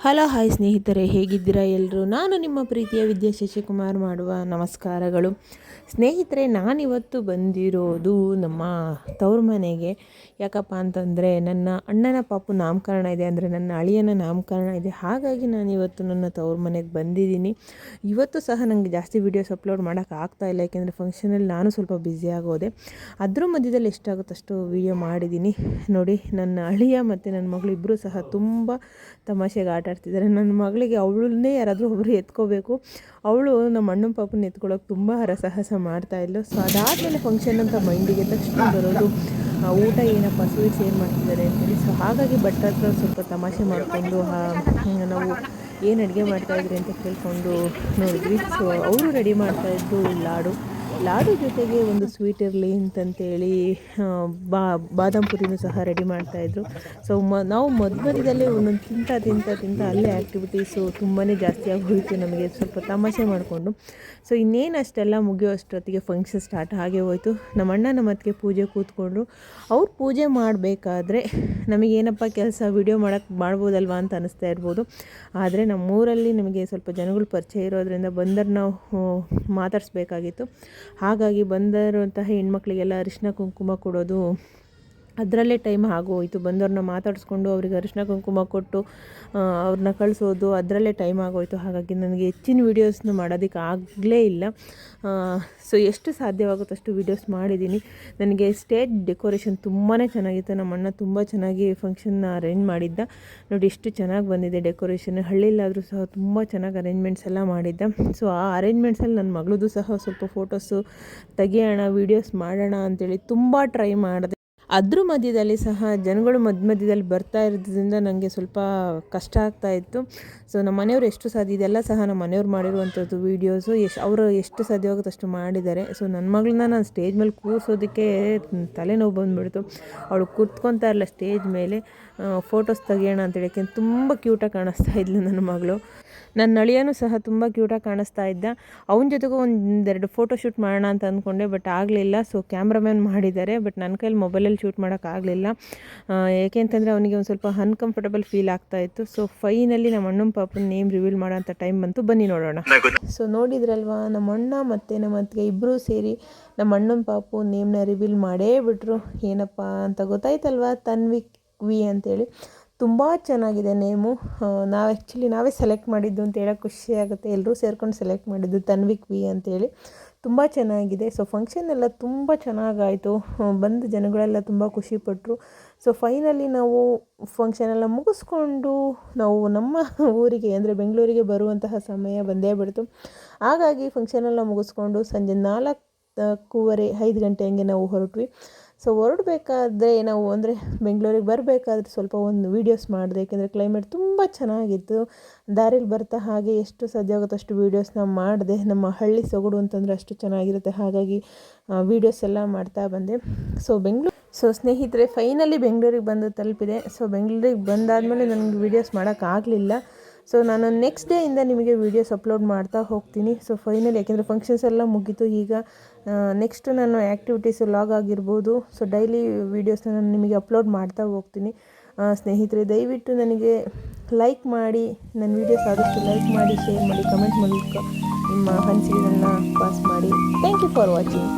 Hello, hi ಸ್ನೇಹಿತರೆ, ಹೇಗಿದ್ದೀರಾ ಎಲ್ಲರೂ ನಾನು ನಿಮ್ಮ ಪ್ರೀತಿಯ ವಿದ್ಯಾ ಶಶಿಕುಮಾರ್ ಮಾಡುವ ನಮಸ್ಕಾರಗಳು. ಸ್ನೇಹಿತರೆ, ನಾನಿವತ್ತು ಬಂದಿರೋದು ನಮ್ಮ ತವ್ರ ಮನೆಗೆ. ಯಾಕಪ್ಪ ಅಂತಂದರೆ, ನನ್ನ ಅಣ್ಣನ ಪಾಪು ನಾಮಕರಣ ಇದೆ, ಅಂದರೆ ನನ್ನ ಅಳಿಯನ ನಾಮಕರಣ ಇದೆ. ಹಾಗಾಗಿ ನಾನು ಇವತ್ತು ನನ್ನ ತವ್ರ ಮನೆಗೆ ಬಂದಿದ್ದೀನಿ. ಇವತ್ತು ಸಹ ನನಗೆ ಜಾಸ್ತಿ ವೀಡಿಯೋಸ್ ಅಪ್ಲೋಡ್ ಮಾಡೋಕ್ಕೆ ಆಗ್ತಾ ಇಲ್ಲ, ಯಾಕೆಂದರೆ ಫಂಕ್ಷನಲ್ಲಿ ನಾನು ಸ್ವಲ್ಪ ಬ್ಯುಸಿ ಆಗೋದೆ. ಅದ್ರ ಮಧ್ಯದಲ್ಲಿ ಎಷ್ಟಾಗುತ್ತಷ್ಟು ವೀಡಿಯೋ ಮಾಡಿದ್ದೀನಿ. ನೋಡಿ, ನನ್ನ ಅಳಿಯ ಮತ್ತು ನನ್ನ ಮಗಳು ಇಬ್ಬರೂ ಸಹ ತುಂಬ ತಮಾಷೆಗೆ ಆಡ್ತಿದ್ದಾರೆ ನನ್ನ ಮಗಳಿಗೆ ಅವಳನ್ನೇ ಯಾರಾದರೂ ಒಬ್ಬರು ಎತ್ಕೋಬೇಕು. ಅವಳು ನಮ್ಮ ಅಣ್ಣನ ಪಾಪನ ಎತ್ಕೊಳ್ಳೋಕೆ ತುಂಬ ಹರಸಾಹಸ ಮಾಡ್ತಾಯಿದ್ಲು ಸೊ ಅದಾದಮೇಲೆ ಫಂಕ್ಷನ್ ಅಂತ ಮೈಂಡಿಗೆ ತಕ್ಷಣ ಬರೋದು ಊಟ ಏನಪ್ಪ ಸ್ವೀಟ್ಸ್ ಏನು ಮಾಡ್ತಿದ್ದಾರೆ ಅಂತೇಳಿ. ಸೊ ಹಾಗಾಗಿ ಭಟ್ಟ ಸ್ವಲ್ಪ ತಮಾಷೆ ಮಾಡಿಕೊಂಡು ನಾವು ಏನು ಅಡುಗೆ ಮಾಡ್ತಾಯಿದ್ರಿ ಅಂತ ಕೇಳಿಕೊಂಡು ನೋಡಿದ್ವಿ. ಸೊ ಅವರು ರೆಡಿ ಮಾಡ್ತಾಯಿದ್ದು ಲಾಡು. ಲಾಡು ಜೊತೆಗೆ ಒಂದು ಸ್ವೀಟ್ ಇರಲಿ ಅಂತಂತೇಳಿ ಬಾ, ಬಾದಾಮ್ ಪುರಿನೂ ಸಹ ರೆಡಿ ಮಾಡ್ತಾಯಿದ್ರು ಸೊ ಮ, ನಾವು ಮಧ್ಯದಲ್ಲಿ ಒಂದೊಂದು ತಿಂತ ತಿಂತ ತಿಂತ ಅಲ್ಲೇ ಆ್ಯಕ್ಟಿವಿಟೀಸು ತುಂಬಾ ಜಾಸ್ತಿ ಆಗೋಯಿತು ನಮಗೆ. ಸ್ವಲ್ಪ ತಮಾಷೆ ಮಾಡಿಕೊಂಡು. ಸೊ ಇನ್ನೇನು ಅಷ್ಟೆಲ್ಲ ಮುಗಿಯೋ ಅಷ್ಟೊತ್ತಿಗೆ ಫಂಕ್ಷನ್ ಸ್ಟಾರ್ಟ್ ಹಾಗೆ ಹೋಯಿತು. ನಮ್ಮ ಅಣ್ಣ ನಮ್ಮ ಅತ್ತಿಗೆ ಪೂಜೆ ಕೂತ್ಕೊಂಡ್ರು. ಅವ್ರು ಪೂಜೆ ಮಾಡಬೇಕಾದ್ರೆ ನಮಗೇನಪ್ಪ ಕೆಲಸ ವಿಡಿಯೋ ಮಾಡೋಕ್ಕೆ ಮಾಡ್ಬೋದಲ್ವಾ ಅಂತ ಅನಿಸ್ತಾ ಇರ್ಬೋದು. ಆದರೆ ನಮ್ಮೂರಲ್ಲಿ ನಮಗೆ ಸ್ವಲ್ಪ ಜನಗಳು ಪರಿಚಯ ಇರೋದ್ರಿಂದ ಬಂದರು ನಾವು ಮಾತಾಡಿಸ್ಬೇಕಾಗಿತ್ತು. ಹಾಗಾಗಿ ಬಂದಿರುವಂತಹ ಹೆಣ್ಮಕ್ಳಿಗೆಲ್ಲ ಅರಿಶಿನ ಕುಂಕುಮ ಕೊಡೋದು ಅದರಲ್ಲೇ ಟೈಮ್ ಆಗೋಯಿತು. ಬಂದವ್ರನ್ನ ಮಾತಾಡಿಸ್ಕೊಂಡು ಅವ್ರಿಗೆ ಅರಿಶಿನ ಕುಂಕುಮ ಕೊಟ್ಟು ಅವ್ರನ್ನ ಕಳಿಸೋದು ಅದರಲ್ಲೇ ಟೈಮ್ ಆಗೋಯಿತು. ಹಾಗಾಗಿ ನನಗೆ ಹೆಚ್ಚಿನ ವೀಡಿಯೋಸ್ನ ಮಾಡೋದಕ್ಕೆ ಆಗಲೇ ಇಲ್ಲ. ಸೊ ಎಷ್ಟು ಸಾಧ್ಯವಾಗುತ್ತೋ ಅಷ್ಟು ವೀಡಿಯೋಸ್ ಮಾಡಿದ್ದೀನಿ ನನಗೆ ಸ್ಟೇಜ್ ಡೆಕೋರೇಷನ್ ತುಂಬಾ ಚೆನ್ನಾಗಿತ್ತು. ನಮ್ಮ ಅಣ್ಣ ತುಂಬ ಚೆನ್ನಾಗಿ ಫಂಕ್ಷನ್ನ ಅರೇಂಜ್ ಮಾಡಿದ್ದ. ನೋಡಿ ಎಷ್ಟು ಚೆನ್ನಾಗಿ ಬಂದಿದೆ ಡೆಕೋರೇಷನ್ ಹಳ್ಳಿಲಾದರೂ ಸಹ ತುಂಬ ಚೆನ್ನಾಗಿ ಅರೇಂಜ್ಮೆಂಟ್ಸ್ ಎಲ್ಲ ಮಾಡಿದ್ದ. ಸೊ ಆ ಅರೇಂಜ್ಮೆಂಟ್ಸಲ್ಲಿ ನನ್ನ ಮಗಳದು ಸಹ ಸ್ವಲ್ಪ ಫೋಟೋಸು ತೆಗೆಯೋಣ ವೀಡಿಯೋಸ್ ಮಾಡೋಣ ಅಂತೇಳಿ ತುಂಬ ಟ್ರೈ ಮಾಡಿದೆ. ಅದ್ರ ಮಧ್ಯದಲ್ಲಿ ಸಹ ಜನಗಳು ಮಧ್ಯ ಮಧ್ಯದಲ್ಲಿ ಬರ್ತಾ ಇರೋದ್ರಿಂದ ನನಗೆ ಸ್ವಲ್ಪ ಕಷ್ಟ ಆಗ್ತಾ ಇತ್ತು. ಸೊ ನಮ್ಮ ಮನೆಯವರು ಎಷ್ಟು ಸಾಧ್ಯ, ಇದೆಲ್ಲ ಸಹ ನಮ್ಮ ಮನೆಯವ್ರು ಮಾಡಿರುವಂಥದ್ದು ವೀಡಿಯೋಸು ಎಷ್ಟು, ಅವರು ಎಷ್ಟು ಸಾಧ್ಯವಾಗುತ್ತೆ ಅಷ್ಟು ಮಾಡಿದ್ದಾರೆ. ಸೊ ನನ್ನ ಮಗಳನ್ನ ನಾನು ಸ್ಟೇಜ್ ಮೇಲೆ ಕೂರಿಸೋದಕ್ಕೆ ತಲೆನೋವು ಬಂದುಬಿಡ್ತು. ಅವಳು ಕೂತ್ಕೊತಾ ಇರಲ್ಲ ಸ್ಟೇಜ್ ಮೇಲೆ. ಫೋಟೋಸ್ ತೆಗಿಯೋಣ ಅಂತೇಳಿ ಯಾಕೆಂದ್ರೆ ತುಂಬ ಕ್ಯೂಟಾಗಿ ಕಾಣಿಸ್ತಾ ಇದ್ಲು ನನ್ನ ಮಗಳು. ನನ್ನ ಅಳಿಯನೂ ಸಹ ತುಂಬ ಕ್ಯೂಟಾಗಿ ಕಾಣಿಸ್ತಾ ಇದ್ದ. ಅವನ ಜೊತೆಗೂ ಒಂದೆರಡು ಫೋಟೋ ಶೂಟ್ ಮಾಡೋಣ ಅಂತ ಅಂದ್ಕೊಂಡೆ ಬಟ್ ಆಗಲಿಲ್ಲ. ಸೊ ಕ್ಯಾಮ್ರಾಮ್ಯಾನ್ ಮಾಡಿದ್ದಾರೆ ಬಟ್ ನನ್ನ ಕೈಲಿ ಮೊಬೈಲಲ್ಲಿ ಶೂಟ್ ಮಾಡೋಕ್ಕಾಗಲಿಲ್ಲ ಏಕೆ ಅಂತಂದರೆ ಅವನಿಗೆ ಒಂದು ಸ್ವಲ್ಪ ಅನ್ಕಂಫರ್ಟಬಲ್ ಫೀಲ್ ಆಗ್ತಾ ಇತ್ತು. ಸೊ ಫೈನಲ್ಲಿ ನಮ್ಮ ಅಣ್ಣನ ಪಾಪನ ನೇಮ್ ರಿವೀಲ್ ಮಾಡೋಂಥ ಟೈಮ್ ಬಂತು. ಬನ್ನಿ ನೋಡೋಣ. ಸೊ ನೋಡಿದ್ರಲ್ವಾ, ನಮ್ಮ ಅಣ್ಣ ಮತ್ತು ನಮ್ಮ ಅತ್ತಿಗೆ ಇಬ್ಬರೂ ಸೇರಿ ನಮ್ಮ ಅಣ್ಣನ ಪಾಪು ನೇಮ್ನ ರಿವೀಲ್ ಮಾಡೇ ಬಿಟ್ರು. ಏನಪ್ಪ ಅಂತ ಗೊತ್ತಾಯ್ತಲ್ವಾ? ತನ್ವಿಕ್ ವಿ ಅಂತೇಳಿ. ತುಂಬ ಚೆನ್ನಾಗಿದೆ ನೇಮು ನಾವು ಆ್ಯಕ್ಚುಲಿ ನಾವೇ ಸೆಲೆಕ್ಟ್ ಮಾಡಿದ್ದು ಅಂತ ಹೇಳೋಕೆ ಖುಷಿ ಆಗುತ್ತೆ. ಎಲ್ಲರೂ ಸೇರ್ಕೊಂಡು ಸೆಲೆಕ್ಟ್ ಮಾಡಿದ್ದು ತನ್ವಿಕ್, ವಿ ಅಂತೇಳಿ. ತುಂಬ ಚೆನ್ನಾಗಿದೆ. ಸೊ ಫಂಕ್ಷನ್ ಎಲ್ಲ ತುಂಬ ಚೆನ್ನಾಗಾಯಿತು. ಬಂದ ಜನಗಳೆಲ್ಲ ತುಂಬ ಖುಷಿಪಟ್ಟರು ಸೊ ಫೈನಲಿ ನಾವು ಫಂಕ್ಷನ್ ಎಲ್ಲ ಮುಗಿಸ್ಕೊಂಡು ನಾವು ನಮ್ಮ ಊರಿಗೆ, ಅಂದರೆ ಬೆಂಗಳೂರಿಗೆ ಬರುವಂತಹ ಸಮಯ ಬಂದೇ ಬಿಡ್ತು. ಹಾಗಾಗಿ ಫಂಕ್ಷನೆಲ್ಲ ಮುಗಿಸ್ಕೊಂಡು ಸಂಜೆ ನಾಲ್ಕೂವರೆ, ಐದು ಗಂಟೆ ಹಂಗೆ ನಾವು ಹೊರಟ್ವಿ. ಸೊ ಹೊರಡಬೇಕಾದ್ರೆ ನಾವು ಅಂದರೆ ಬೆಂಗಳೂರಿಗೆ ಬರಬೇಕಾದ್ರೆ ಸ್ವಲ್ಪ ಒಂದು ವೀಡಿಯೋಸ್ ಮಾಡಿದೆ. ಏಕೆಂದರೆ ಕ್ಲೈಮೇಟ್ ತುಂಬ ಚೆನ್ನಾಗಿತ್ತು. ದಾರಿಲಿ ಬರ್ತಾ ಹಾಗೆ ಎಷ್ಟು ಸಾಧ್ಯ ಆಗುತ್ತೋ ಅಷ್ಟು ನಾವು ಮಾಡಿದೆ. ನಮ್ಮ ಹಳ್ಳಿ ಸೊಗಡು ಅಂತಂದರೆ ಅಷ್ಟು ಚೆನ್ನಾಗಿರುತ್ತೆ. ಹಾಗಾಗಿ ವೀಡಿಯೋಸ್ ಎಲ್ಲ ಮಾಡ್ತಾ ಬಂದೆ. ಸೊ ಬೆಂಗಳೂರು ಸೊ ಸ್ನೇಹಿತರೆ ಫೈನಲಿ ಬೆಂಗಳೂರಿಗೆ ಬಂದು ತಲುಪಿದೆ. ಸೊ ಬೆಂಗಳೂರಿಗೆ ಬಂದಾದಮೇಲೆ ನನಗೆ ವೀಡಿಯೋಸ್ ಮಾಡೋಕ್ಕಾಗಲಿಲ್ಲ ಸೊ ನಾನು ನೆಕ್ಸ್ಟ್ ಡೇಯಿಂದ ನಿಮಗೆ ವೀಡಿಯೋಸ್ ಅಪ್ಲೋಡ್ ಮಾಡ್ತಾ ಹೋಗ್ತೀನಿ. ಸೊ ಫೈನಲ್ ಯಾಕೆಂದರೆ ಫಂಕ್ಷನ್ಸ್ ಎಲ್ಲ ಮುಗೀತು. ಈಗ ನೆಕ್ಸ್ಟ್ ನಾನು ಆ್ಯಕ್ಟಿವಿಟೀಸ್ ಲಾಗ್ ಆಗಿರ್ಬೋದು. ಸೊ ಡೈಲಿ ವೀಡಿಯೋಸ್ನ ನಾನು ನಿಮಗೆ ಅಪ್ಲೋಡ್ ಮಾಡ್ತಾ ಹೋಗ್ತೀನಿ. ಸ್ನೇಹಿತರೆ, ದಯವಿಟ್ಟು ನನಗೆ ಲೈಕ್ ಮಾಡಿ. ನನ್ನ ವೀಡಿಯೋಸ್ ಆದಷ್ಟು ಲೈಕ್ ಮಾಡಿ ಶೇರ್ ಮಾಡಿ ಕಮೆಂಟ್ ಮೂಲಕ ನಿಮ್ಮ ಅನಿಸಿಕೆಗಳನ್ನ ಪಾಸ್ ಮಾಡಿ. Thank you for watching